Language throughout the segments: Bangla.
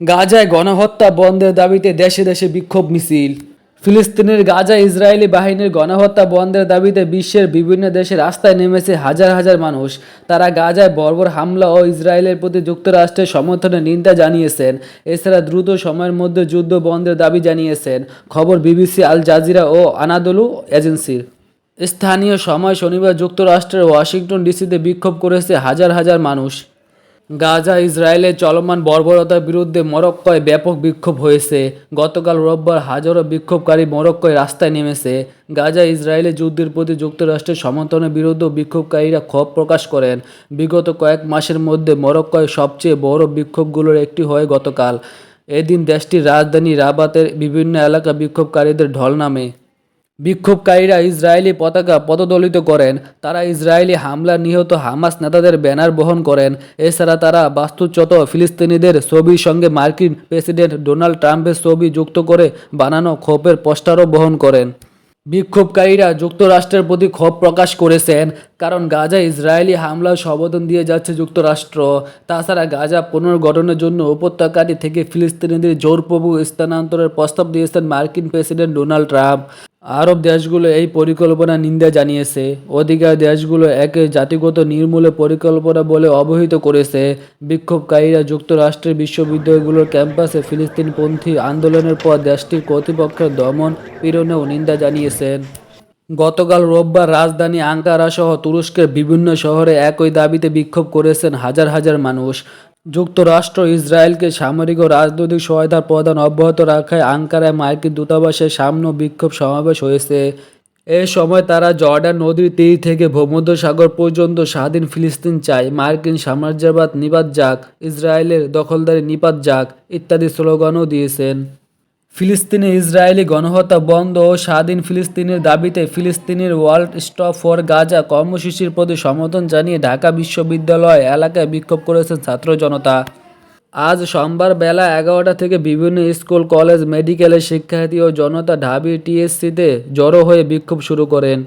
গাজায় গণহত্যা বন্ধের দাবিতে দেশে দেশে বিক্ষোভ মিছিল। ফিলিস্তিনের গাজা ইসরায়েলি বাহিনীর গণহত্যা বন্ধের দাবিতে বিশ্বের বিভিন্ন দেশে রাস্তায় নেমেছে হাজার হাজার মানুষ। তারা গাজায় বর্বর হামলা ও ইসরায়েলের প্রতি যুক্তরাষ্ট্রের সমর্থনে নিন্দা জানিয়েছেন। এছাড়া দ্রুত সময়ের মধ্যে যুদ্ধ বন্ধের দাবি জানিয়েছেন, খবর বিবিসি, আল জাজিরা ও আনাদলু এজেন্সির। স্থানীয় সময় শনিবার যুক্তরাষ্ট্রের ওয়াশিংটন ডিসিতে বিক্ষোভ করেছে হাজার হাজার মানুষ। গাজা ইসরায়েলের চলমান বর্বরতার বিরুদ্ধে মরক্কোয় ব্যাপক বিক্ষোভ হয়েছে। গতকাল রোববার হাজারো বিক্ষোভকারী মরক্কোয় রাস্তায় নেমেছে। গাজা ইসরায়েলের যুদ্ধের প্রতি যুক্তরাষ্ট্রের সমর্থনের বিরুদ্ধে বিক্ষোভকারীরা ক্ষোভ প্রকাশ করেন। বিগত কয়েক মাসের মধ্যে মরক্কোয় সবচেয়ে বড় বিক্ষোভগুলোর একটি হয় গতকাল। এদিন দেশটির রাজধানী রাবাতের বিভিন্ন এলাকা বিক্ষোভকারীদের ঢল নামে। বিক্ষোভকারীরা ইসরায়েলি পতাকা পদদলিত করেন। তারা ইসরায়েলি হামলা নিহত হামাস নেতাদের ব্যানার বহন করেন। এছাড়া তারা বাস্তুচ্যুত ফিলিস্তিনিদের ছবির সঙ্গে মার্কিন প্রেসিডেন্ট ডোনাল্ড ট্রাম্পের ছবি যুক্ত করে বানানো ক্ষোভের পোস্টারও বহন করেন। বিক্ষোভকারীরা যুক্তরাষ্ট্রের প্রতি ক্ষোভ প্রকাশ করেছেন, কারণ গাজা ইসরায়েলি হামলার সমর্থন দিয়ে যাচ্ছে যুক্তরাষ্ট্র। তাছাড়া গাজা পুনর্গঠনের জন্য উপত্যকাটি থেকে ফিলিস্তিনিদের জোরপূর্বক স্থানান্তরের প্রস্তাব দিয়েছেন মার্কিন প্রেসিডেন্ট ডোনাল্ড ট্রাম্প। আরব দেশগুলো এই পরিকল্পনা নিন্দা জানিয়েছে। অধিকার দেশগুলো একে জাতিগত নির্মূলে পরিকল্পনা বলে অবহিত করেছে। বিক্ষোভকারীরা যুক্তরাষ্ট্রের বিশ্ববিদ্যালয়গুলোর ক্যাম্পাসে ফিলিস্তিনপন্থী আন্দোলনের পর দেশটির কর্তৃপক্ষের দমন পীড়নেও নিন্দা জানিয়েছেন। গতকাল রোববার রাজধানী আঙ্কারা সহ তুরস্কের বিভিন্ন শহরে একই দাবিতে বিক্ষোভ করেছেন হাজার হাজার মানুষ। যুক্তরাষ্ট্র ইসরায়েলকে সামরিক ও রাজনৈতিক সহায়তার প্রদান অব্যাহত রাখায় আঙ্কারায় মার্কিন দূতাবাসের সামনে বিক্ষোভ সমাবেশ হয়েছে। এ সময় তারা জর্ডান নদীর তীর থেকে ভূমধ্যসাগর পর্যন্ত স্বাধীন ফিলিস্তিন চায়। মার্কিন সাম্রাজ্যবাদ নিপাত যাক, ইসরায়েলের দখলদারি নিপাত যাক, ইত্যাদি স্লোগানও দিয়েছেন। ফিলিস্তিনে ইসরায়েলি গণহত্যা বন্ধ ও স্বাধীন ফিলিস্তিনের দাবিতে ফিলিস্তিনের ওয়ার্ল্ড স্টপ ফর গাজা কর্মসূচির প্রতি সমর্থন জানিয়ে ঢাকা বিশ্ববিদ্যালয় এলাকায় বিক্ষোভ করেছেন ছাত্র জনতা। আজ সোমবার বেলা এগারোটা থেকে বিভিন্ন স্কুল, কলেজ মেডিকেলের শিক্ষার্থী ও জনতা ঢাবি টিএসসিতে জড়ো হয়ে বিক্ষোভ শুরু করেন।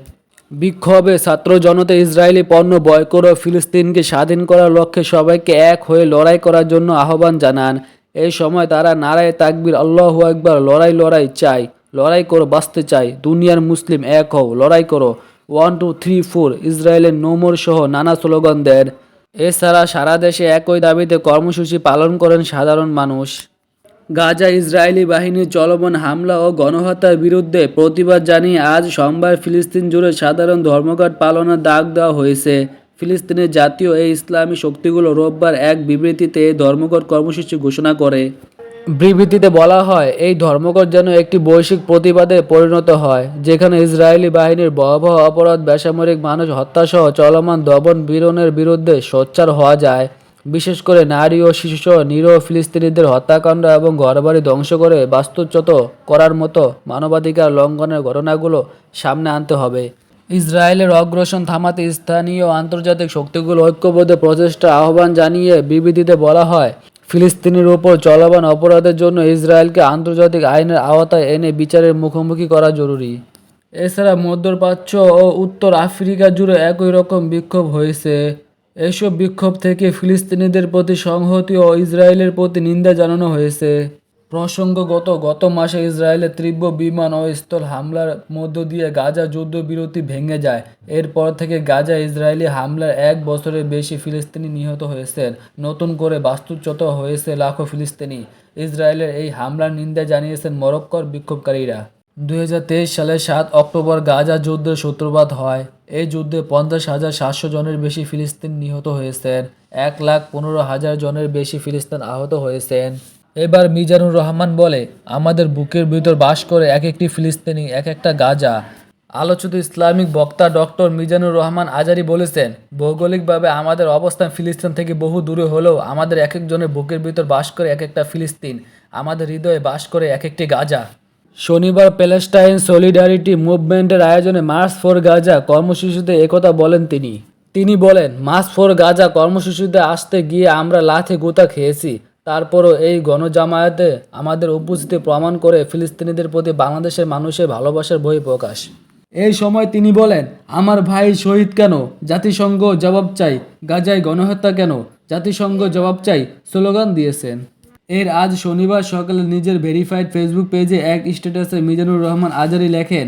বিক্ষোভে ছাত্র জনতা ইসরায়েলি পণ্য বয়কট ও ফিলিস্তিনকে স্বাধীন করার লক্ষ্যে সবাইকে এক হয়ে লড়াই করার জন্য আহ্বান জানান। এই সময় তারা নারায় তাকবির, আল্লাহু একবার লড়াই লড়াই চাই। লড়াই করো, বাঁচতে চাই। দুনিয়ার মুসলিম এক হও, লড়াই করো। ওয়ান টু থ্রি ফোর ইসরায়েলের নোমর সহ নানা স্লোগান দেন। এছাড়া সারা দেশে একই দাবিতে কর্মসূচি পালন করেন সাধারণ মানুষ। গাজা ইসরায়েলি বাহিনীর চলমান হামলা ও গণহত্যার বিরুদ্ধে প্রতিবাদ জানিয়ে আজ সোমবার ফিলিস্তিন জুড়ে সাধারণ ধর্মঘট পালনের ডাক দেওয়া হয়েছে। ফিলিস্তিনের জাতীয় এই ইসলামী শক্তিগুলো রোববার এক বিবৃতিতে ধর্মঘট কর্মসূচি ঘোষণা করে। বিবৃতিতে বলা হয়, এই ধর্মঘট যেন একটি বৈশ্বিক প্রতিবাদে পরিণত হয়, যেখানে ইসরায়েলি বাহিনীর ভয়াবহ অপরাধ, বেসামরিক মানুষ হত্যাসহ চলমান দমন পীড়নের বিরুদ্ধে সোচ্চার হওয়া যায়। বিশেষ করে নারী ও শিশুসহ নিরীহ ফিলিস্তিনিদের হত্যাকাণ্ড এবং ঘরবাড়ি ধ্বংস করে বাস্তুচ্যুত করার মতো মানবাধিকার লঙ্ঘনের ঘটনাগুলো সামনে আনতে হবে। ইসরায়েলের অগ্রসর থামাতে স্থানীয় আন্তর্জাতিক শক্তিগুলো ঐক্যবদ্ধ প্রচেষ্টা আহ্বান জানিয়ে বিবৃতিতে বলা হয়, ফিলিস্তিনের ওপর চলমান অপরাধের জন্য ইসরায়েলকে আন্তর্জাতিক আইনের আওতায় এনে বিচারের মুখোমুখি করা জরুরি। এছাড়া মধ্যপ্রাচ্য ও উত্তর আফ্রিকা জুড়ে একই রকম বিক্ষোভ হয়েছে। এসব বিক্ষোভ থেকে ফিলিস্তিনিদের প্রতি সংহতি ও ইসরায়েলের প্রতি নিন্দা জানানো হয়েছে। প্রসঙ্গগত, গত মাসে ইসরায়েলের তীব্র বিমান ও স্থল হামলার মধ্য দিয়ে গাজা যুদ্ধবিরতি ভেঙে যায়। এরপর থেকে গাজা ইসরায়েলি হামলার এক বছরের বেশি ফিলিস্তিনি নিহত হয়েছেন। নতুন করে বাস্তুচ্যুত হয়েছে লাখো ফিলিস্তিনি। ইসরায়েলের এই হামলার নিন্দা জানিয়েছেন মরক্কোর বিক্ষোভকারীরা। দু হাজার তেইশ সালের সাত অক্টোবর গাজা যুদ্ধের সূত্রপাত হয়। এই যুদ্ধে পঞ্চাশ হাজার সাতশো জনের বেশি ফিলিস্তিন নিহত হয়েছেন। এক লাখ পনেরো হাজার জনের বেশি ফিলিস্তিন আহত হয়েছেন। এবার মিজানুর রহমান বলে, আমাদের বুকের ভিতর বাস করে এক একটি ফিলিস্তিনি, এক একটা গাজা। আলোচিত ইসলামিক বক্তা ডক্টর মিজানুর রহমান আজারি বলেছেন, ভৌগোলিকভাবে আমাদের অবস্থান ফিলিস্তিন থেকে বহু দূরে হলেও আমাদের এক একজনের বুকের ভিতর বাস করে এক একটা ফিলিস্তিন, আমাদের হৃদয়ে বাস করে এক একটি গাজা। শনিবার প্যালেস্টাইন সলিডারিটি মুভমেন্টের আয়োজনে মার্চ ফর গাজা কর্মসূচিতে একথা বলেন তিনি। তিনি বলেন, মার্চ ফর গাজা কর্মসূচিতে আসতে গিয়ে আমরা লাথে গুতা খেয়েছি। তারপরও এই গণজামায়াতে আমাদের উপস্থিতি প্রমাণ করে ফিলিস্তিনিদের প্রতি বাংলাদেশের মানুষের ভালোবাসার বই প্রকাশ। এই সময় তিনি বলেন, আমার ভাই শহীদ কেন? জাতিসংঘ জবাব চাই। গাজায় গণহত্যা কেন? জাতিসংঘ জবাব চাই স্লোগান দিয়েছেন। এর আজ শনিবার সকালে নিজের ভেরিফাইড ফেসবুক পেজে এক স্ট্যাটাসে মিজানুর রহমান আজারি লেখেন,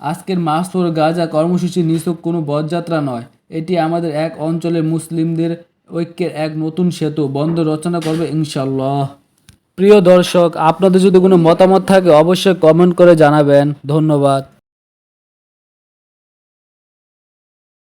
আজকের মাসফোর গাজা কর্মসূচি নিছক কোনো পদযাত্রা নয়। এটি আমাদের এক অঞ্চলের মুসলিমদের ঐক্যের এক নতুন সেতু বন্ধ রচনা করবে ইনশাল্লাহ প্রিয় দর্শক, আপনাদের যদি কোনো মতামত থাকে অবশ্যই কমেন্ট করে জানাবেন। ধন্যবাদ।